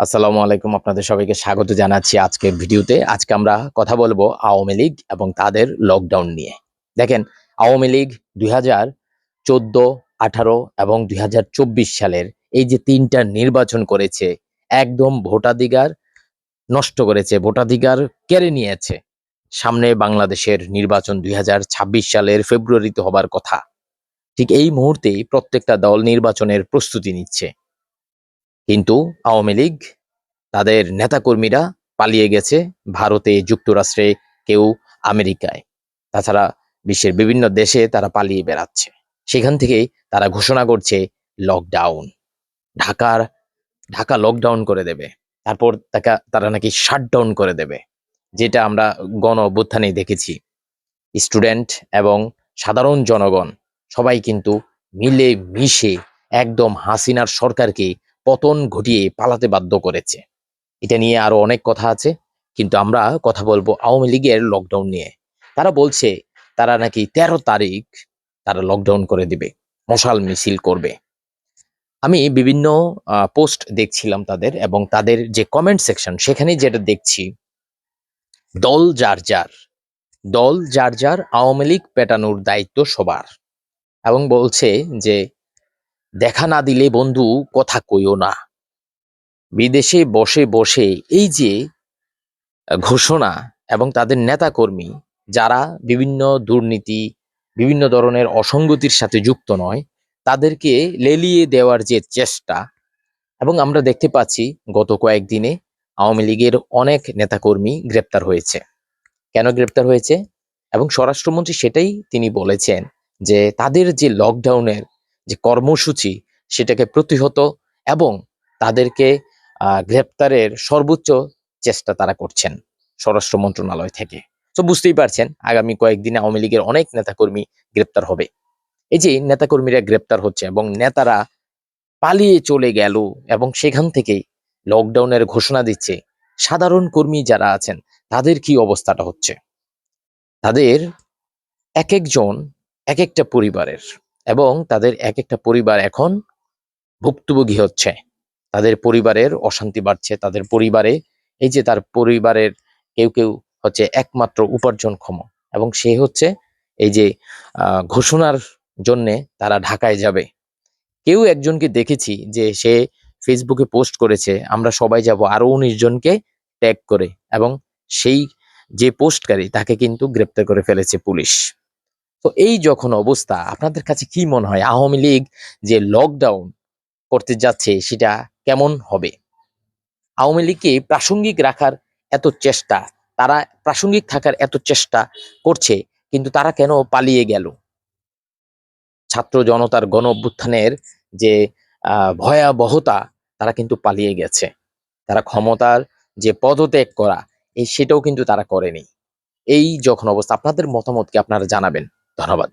আসসালামু আলাইকুম আপনাদের সবাইকে স্বাগত জানাচ্ছি আজকের ভিডিওতে। আজকে আমরা কথা বলব আওয়ামী লীগ এবং তাদের লকডাউন নিয়ে। দেখেন, আওয়ামী লীগ দুই হাজার চোদ্দ, আঠারো এবং দুই হাজার চব্বিশ সালের এই যে তিনটা নির্বাচন করেছে, একদম ভোটাধিকার নষ্ট করেছে, ভোটাধিকার কেড়ে নিয়েছে। সামনে বাংলাদেশের নির্বাচন দুই হাজার ছাব্বিশ সালের ফেব্রুয়ারিতে হবার কথা। ঠিক এই মুহূর্তেই প্রত্যেকটা দল নির্বাচনের প্রস্তুতি নিচ্ছে। কিন্তু আওয়ামী লীগ তাদের নেতাকর্মীরা পালিয়ে গেছে ভারতে যুক্তরাষ্ট্রে, কেউ আমেরিকায়। তাছাড়া বিশ্বের বিভিন্ন দেশে তারা পালিয়ে বেড়াচ্ছে। সেখান থেকেই তারা ঘোষণা করছে লকডাউন ঢাকার, ঢাকা লকডাউন করে দেবে। তারপর তাকে, তারা নাকি শাটডাউন করে দেবে। যেটা আমরা গণ অভ্যুত্থানেই দেখেছি। স্টুডেন্ট এবং সাধারণ জনগণ সবাই কিন্তু মিলে মিশে একদম হাসিনার সরকারকে পতন ঘটিয়ে পালাতে বাধ্য করেছে। এটা নিয়ে আরও অনেক কথা আছে, কিন্তু আমরা কথা বলব আওয়ামী লীগের লকডাউন নিয়ে। তারা বলছে, তারা নাকি তেরো তারিখ তারা লকডাউন করে দিবে, মশাল মিছিল করবে। আমি বিভিন্ন পোস্ট দেখছিলাম তাদের এবং তাদের যে কমেন্ট সেকশন সেখানে যেটা দেখছি, দল যার যার, দল যার যার আওয়ামী লীগ পেটানোর দায়িত্ব সবার এবং বলছে যে দেখা না দিলে বন্ধু কথা কইও না। বিদেশে বসে বসে এই যে ঘোষণা এবং তাদের নেতাকর্মী যারা বিভিন্ন দুর্নীতি, বিভিন্ন ধরনের অসঙ্গতির সাথে যুক্ত নয়, তাদেরকে লেলিয়ে দেওয়ার যে চেষ্টা এবং আমরা দেখতে পাচ্ছি গত কয়েকদিনে আওয়ামী লীগের অনেক নেতাকর্মী গ্রেপ্তার হয়েছে। কেন গ্রেপ্তার হয়েছে? এবং স্বরাষ্ট্রমন্ত্রী সেটাই তিনি বলেছেন যে তাদের যে লকডাউনের যে কর্মসূচি সেটাকে প্রতিহত এবং তাদেরকে গ্রেপ্তারের সর্বোচ্চ চেষ্টা তারা করছেন স্বরাষ্ট্র মন্ত্রণালয় থেকে। তো বুঝতেই পারছেন, আগামী কয়েকদিনে আওয়ামী লীগের অনেক নেতাকর্মী গ্রেপ্তার হবে। এই যে নেতাকর্মীরা গ্রেপ্তার হচ্ছে এবং নেতারা পালিয়ে চলে গেল এবং সেখান থেকেই লকডাউনের ঘোষণা দিচ্ছে, সাধারণ কর্মী যারা আছেন, তাদের কি অবস্থাটা হচ্ছে? তাদের এক একজন এক একটা পরিবারের এবং তাদের এক একটা পরিবার এখন ভুক্তভোগী হচ্ছে। তাদের পরিবারের অশান্তি বাড়ছে, তাদের পরিবারে এই যে তার পরিবারের কেউ কেউ হচ্ছে একমাত্র উপার্জনক্ষম এবং সে হচ্ছে এই যে ঘোষণার জন্যে তারা ঢাকায় যাবে। কেউ একজনকে দেখেছি যে সে ফেসবুকে পোস্ট করেছে, আমরা সবাই যাব আরও উনিশ জনকে ট্যাগ করে এবং সেই যে পোস্টকারী তাকে কিন্তু গ্রেপ্তার করে ফেলেছে পুলিশ। তো এই যখন অবস্থা, আপনাদের কাছে কি মনে হয়? আওয়ামী লীগ যে লকডাউন করতে যাচ্ছে, সেটা কেমন হবে? আওয়ামী লীগকে প্রাসঙ্গিক রাখার এত চেষ্টা, তারা প্রাসঙ্গিক থাকার এত চেষ্টা করছে, কিন্তু তারা কেন পালিয়ে গেল? ছাত্র জনতার গণ অভ্যুত্থানের যে ভয়াবহতা, তারা কিন্তু পালিয়ে গেছে। তারা ক্ষমতার যে পদত্যাগ করা, এই সেটাও কিন্তু তারা করেনি। এই যখন অবস্থা, আপনাদের মতামত কি আপনারা জানাবেন? ধন্যবাদ।